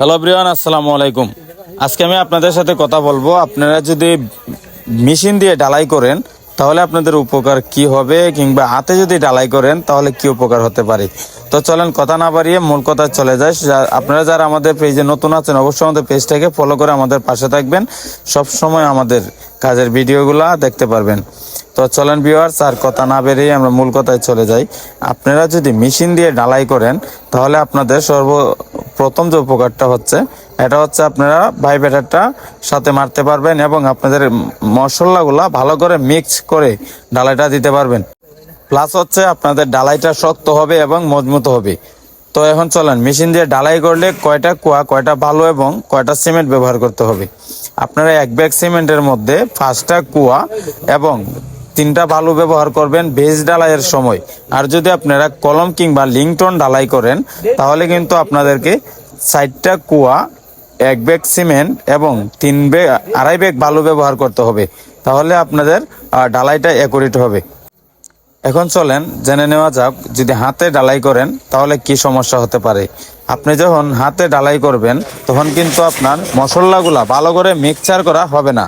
Hello Brian আসসালামু আলাইকুম। আজকে আমি আপনাদের সাথে কথা বলব। আপনারা যদি মেশিন দিয়ে ডালাই করেন, তাহলে আপনাদের উপকার কি হবে কিংবা হাতে যদি ডালাই করেন, তাহলে কি উপকার হতে পারে? তো চলেন, কথা না বাড়িয়ে মূল কথা চলে যায় আপনারা যারা আমাদের পেজে নতুন আছেন, অবশ্যই আমাদের পেজটাকে ফলো করে আমাদের পাশে থাকবেন। সব সময় আমাদের কাজের ভিডিওগুলা দেখতে পারবেন। তো চলেন ভিউয়ার্স আর কথা না বেরিয়ে আমরা মূল কথায় চলে যাই। আপনারা যদি মেশিন দিয়ে ডালাই করেন, তাহলে আপনাদের সর্বপ্রথম যে উপকারটা হচ্ছে, এটা হচ্ছে আপনারা ভাই ব্যাটারটা সাথে মারতে পারবেন এবং আপনাদের মশলাগুলা ভালো করে মিক্স করে ডালাইটা দিতে পারবেন। প্লাস হচ্ছে আপনাদের ডালাইটা শক্ত হবে এবং মজবুত হবে। তো এখন চলেন মেশিন দিয়ে ডালাই করলে কয়টা কুয়া, কয়টা ভালো এবং কয়টা সিমেন্ট ব্যবহার করতে হবে? আপনারা এক ব্যাগ সিমেন্টের মধ্যে পাঁচটা কুয়া এবং তিনটা বালু ব্যবহার করবেন ভেজ ডালাইয়ের সময়। আর যদি আপনারা কলম কিংবা লিংটন ডালাই করেন, তাহলে কিন্তু আপনাদেরকে চারটা কুয়া, এক ব্যাগ সিমেন্ট এবং তিন ব্যাগ, আড়াই ব্যাগ বালু ব্যবহার করতে হবে। তাহলে আপনাদের ডালাইটা একুরেট হবে। এখন চলেন, জেনে নেওয়া যাক, যদি হাতে ডালাই করেন, তাহলে কি সমস্যা হতে পারে? আপনি যখন হাতে ডালাই করবেন, তখন কিন্তু আপনার মশলাগুলা ভালো করে মিক্সচার করা হবে না।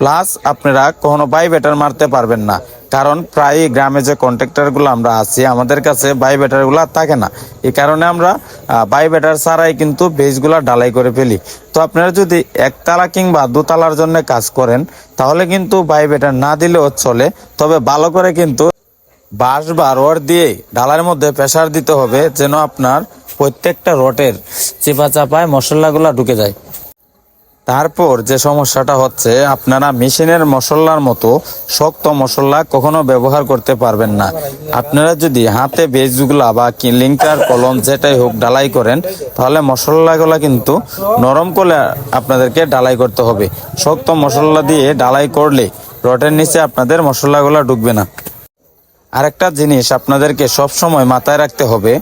প্লাস আপনারা কখনো বাই বেটার মারতে পারবেন না। কারণ প্রায় গ্রামে যে কন্ট্রাক্টরগুলো আমরা আছি, আমাদের কাছে বাই বেটারগুলো থাকে না। এই কারণে আমরা বাই বেটার ছাড়াই কিন্তু বেজগুলা ডালাই করে ফেলি। তো আপনারা যদি একতলা কিংবা দুতলার জন্য কাজ করেন, তাহলে কিন্তু বাই বেটার না দিলেও চলে। তবে ভালো করে কিন্তু বাঁশ বা রড দিয়ে ডালার মধ্যে প্রেসার দিতে হবে, যেন আপনার প্রত্যেকটা রটের চেপা চাপায় মশলাগুলা ঢুকে যায়। তারপর যে সমস্যাটা হচ্ছে, আপনারা মেশিনের মশলার মতো শক্ত মশলা কখনো ব্যবহার করতে পারবেন না। আপনারা যদি হাতে বেজগুলা বা লিঙ্কার কলম যেটাই হোক ডালাই করেন, তাহলে মশলাগুলা কিন্তু নরম করে আপনাদেরকে ডালাই করতে হবে। শক্ত মশলা দিয়ে ডালাই করলে রটের নিচে আপনাদের মশলাগুলা ঢুকবে না। আরেকটা জিনিস আপনাদেরকে সব সময় মাথায় রাখতে হবে,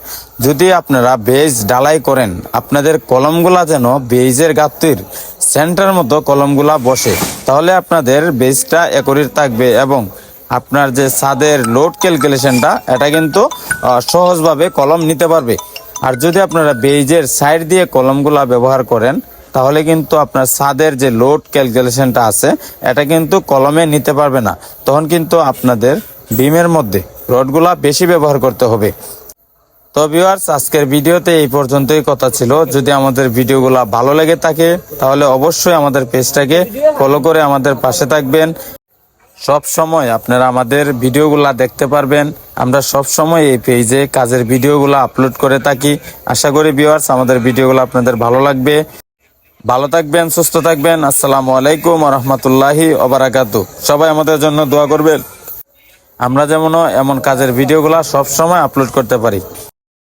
যদি আপনারা বেজ ডালাই করেন, আপনাদের কলমগুলা যেন বেজের গাত্তির সেন্টার মতো কলমগুলা বসে। তাহলে আপনাদের বেজটা একরির থাকবে এবং আপনার যে ছাদের লোড ক্যালকুলেশনটা, এটা কিন্তু সহজভাবে কলম নিতে পারবে। আর যদি আপনারা বেজের সাইড দিয়ে কলমগুলা ব্যবহার করেন, তাহলে কিন্তু আপনার ছাদের যে লোড ক্যালকুলেশনটা আছে, এটা কিন্তু কলমে নিতে পারবে না। তখন কিন্তু আপনাদের বিমের মধ্যে রডগুলা বেশি ব্যবহার করতে হবে। তো ভিউয়ার্স আজকের ভিডিওতে এই পর্যন্তই কথা ছিল। যদি আমাদের ভিডিওগুলা ভালো লেগে থাকে, তাহলে অবশ্যই আমাদের পেজটাকে ফলো করে আমাদের পাশে থাকবেন। সব সময় আপনারা আমাদের ভিডিওগুলা দেখতে পারবেন। আমরা সব সময় এই পেজে কাজের ভিডিওগুলো আপলোড করে থাকি। আশা করি ভিউয়ার্স আমাদের ভিডিওগুলো আপনাদের ভালো লাগবে। ভালো থাকবেন, সুস্থ থাকবেন। আসসালামু আলাইকুম রহমতুল্লাহি ওবারাকাতু। সবাই আমাদের জন্য দোয়া করবেন। আমরা যেমন এমন কাজের ভিডিওগুলা সব সময় আপলোড করতে পারি।